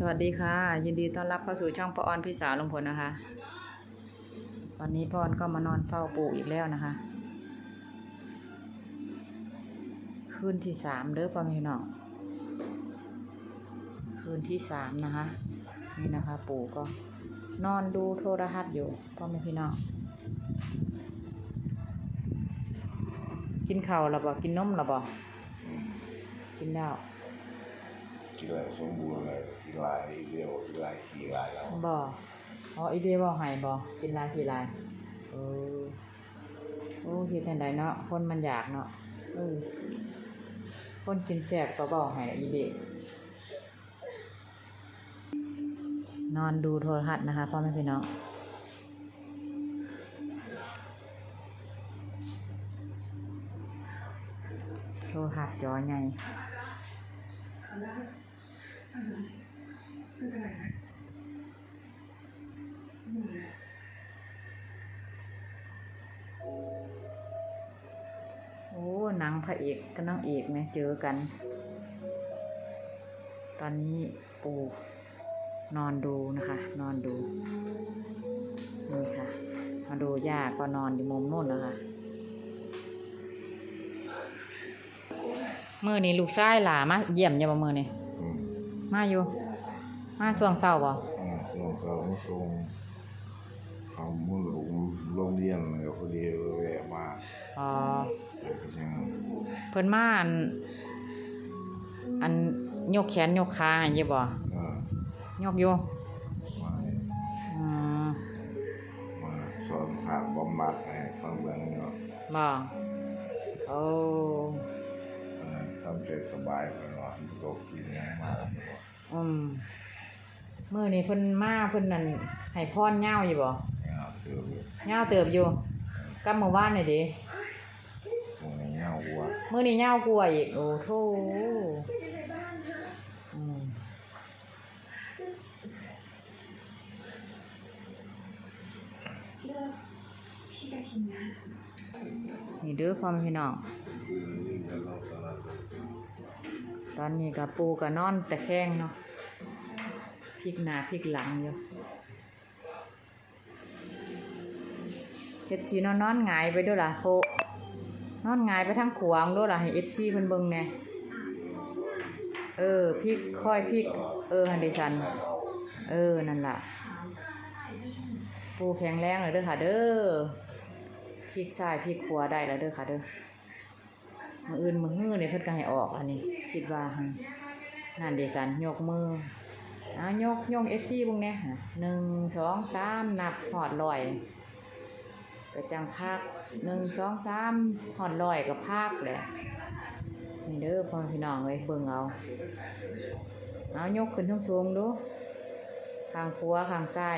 สวัสดีค่ะ ยินดีต้อนรับเข้าสู่ช่องปอออนพี่สาวลุงพลนะคะ วันนี้ปออนก็มานอนเฝ้าปู่อีกแล้วนะคะ คืนที่สามเด้อพ่อแม่พี่น้องคืนที่สามนะคะ นี่นะคะ ปู่ก็นอนดูโทรทัศน์อยู่พ่อแม่พี่น้องกินข้าวแล้วบ่กินนมแล้วบ่กินแล้ว กินอะไรสมบูรณ์เลยกินลายเรียวกินลายขี่ลายแล้วบ่อ๋ออีเบียบ่ให้บ่กินหลายกี่ลายเออโอ้เฮ็ดจังไดเนาะคนมันอยากเนาะเออคนกินแซ่บก็บ่ให้ละอีเบียนอนดูโทรทัศน์นะคะพ่อแม่พี่น้องโทรทัศน์จอใหญ่ โอ้หนังพระเอกกับนางเอกไหมเจอกัน ตอนนี้ปูนอนดูนะคะ นอนดูนี่ค่ะมาดูย่าก็นอนอยู่มุมนู่นนะคะมือนี้ลูกชายหลามาเยี่ยมอยาบ่มือนี่ มมาอยู่ มาช่วงเช้าบ่อ่าลงเขาลงเขามุ่งลงโรงเรียนเลยพอดีแวะมาอ๋อเดี๋ยวก็ยังเพิ่นมาอันอันยกแขนยกขาให้อยู่บ่อ่ายกอยู่มาอืมมาสอนหักบำบัดให้ฟังเบิ่งเนาะบ่โอ้เออทำใจ สบายไปเนาะก็กินง่ายมากอืมมื้อนี้เพิ่นมาเพิ่นนั่นให้พรยาวอยู่บ่เงาเตือนยาวเติบอยู่กับเมื่อวานนี่เด้ตรงนี้เงาวัวมื้อนี้ยาวกว่าอีกโอ้โธ่อืมนี่เด้อพ่อแม่พี่น้อง ตอนนี้กับปูกับนอนแต่แข้งเนาะพลิกหน้าพลิกหลังอยู่เฮ็ดสีนอนนอนหงายไปด้วยล่ะโพนอนหงายไปทางขวางด้วยล่ะให้เอฟซีเพิ่นเบิ่งแหน่เออพลิกค่อยพลิก เออหันดิฉันเออนั่นล่ะปูแข็งแรงเลยเด้อค่ะเด้อพลิกซ้ายพลิกขวาได้แล้วเด้อค่ะเด้อ มืออื่นมือฮื้อเนี่ยเพิ่นก็ให้ออกอันนี้ คิดว่าหั่นนั่นเดซันยกมือเอายกยกเอฟซีบุงเนี่ยหนึ่งสองสามนับหอดลอยก็จังพักหนึ่งสองสามหอดลอยก็พักแหละนี่เด้อพ่อแม่พี่น้องเอ้ยเบิ่งเอาเอายกขึ้นทั้งสูงดูขางขวขางซ้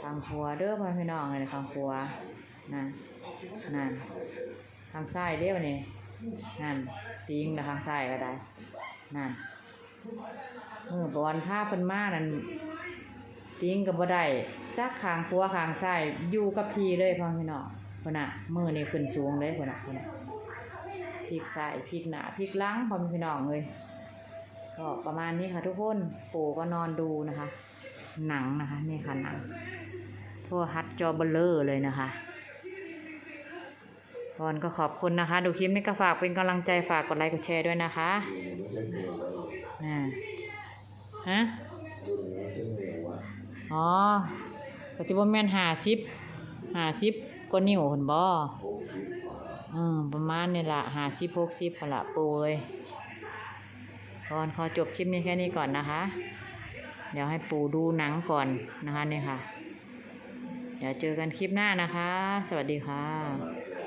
ขางขวเด้อพ่อแม่พี่น้องเลยขางขวานั่นนั่น ทางซ้ายเด้วนี่นั่นติงนะทางซ้ายก็ได้นั่นมือบอลผ้าเพิ่นมานั่นติงก็บ่ได้จักขางขวขางซ้ายอยู่กับทีเลยพ่อพี่น้องพุ่นน่ะมือนี่ขึ้นสูงเลยพุ่นน่ะพุ่นน่ะพลิกซ้ายพลิกหน้าพลิกหลังพ่อพี่น้องเลยก็ประมาณนี้ค่ะทุกคนปู่ก็นอนดูนะคะ หนังนะคะนี่ค่ะหนังโทรทัศน์จอเบลเลอร์เลยนะคะ ก่อนก็ขอบคุณนะคะ ดูคลิปนี้ก็ฝากเป็นกำลังใจฝากกดไลค์กดแชร์ด้วยนะคะอ่าฮะอ๋อก็จะบ่แม่นหาสิบหาสิบก็นิ้วหุ่นบ่อืมประมาณนี่ละหาสิบหกสิบพละปูเอ้ยก่อนขอจบคลิปนี้แค่นี้ก่อนนะคะ เดี๋ยวให้ปูดูหนังก่อนนะคะนี่ค่ะ เดี๋ยวเจอกันคลิปหน้านะคะ สวัสดีค่ะ